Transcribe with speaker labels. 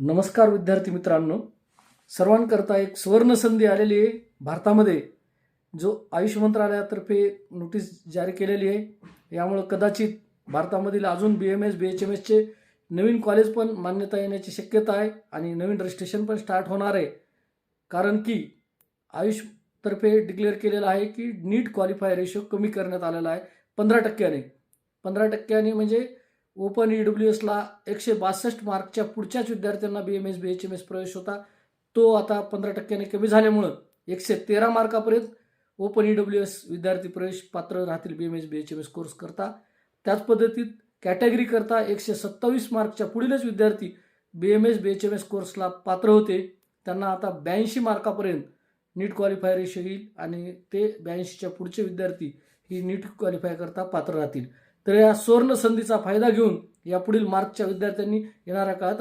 Speaker 1: नमस्कार विद्यार्थी मित्रांनो. सर्वांकरता एक सुवर्णसंधी आलेली आहे भारतामध्ये जो आयुष मंत्रालयातर्फे नोटीस जारी केलेली आहे. यामुळं कदाचित भारतामधील अजून B M S B H M एसचे नवीन कॉलेज पण मान्यता येण्याची शक्यता आहे आणि नवीन रजिस्ट्रेशन पण स्टार्ट होणार आहे. कारण की आयुषतर्फे डिक्लेअर केलेलं आहे की नीट क्वालिफाय रेशो कमी करण्यात आलेला आहे पंधरा टक्क्याने. पंधरा टक्क्याने म्हणजे ओपन ई डब्ल्यू एसला एकशे बासष्ट मार्कच्या पुढच्याच विद्यार्थ्यांना B M S B H M S प्रवेश होता. तो आता पंधरा टक्क्याने कमी झाल्यामुळं एकशे तेरा मार्कापर्यंत ओपन ई डब्ल्यू एस विद्यार्थी प्रवेश पात्र राहतील B M S B H M S course करता. त्याच पद्धतीत कॅटेगरी करता एकशे सत्तावीस मार्कच्या पुढीलच विद्यार्थी B M S B H M S कोर्सला पात्र होते. त्यांना आता ब्याऐंशी मार्कापर्यंत नीट क्वालिफायरेश येईल आणि ते ब्याऐंशीच्या पुढचे विद्यार्थी ही नीट क्वालिफाय करता पात्र राहतील. तर या सुवर्ण संधीचा फायदा घेऊन यापुढील मार्चच्या विद्यार्थ्यांनी येणाऱ्या काळात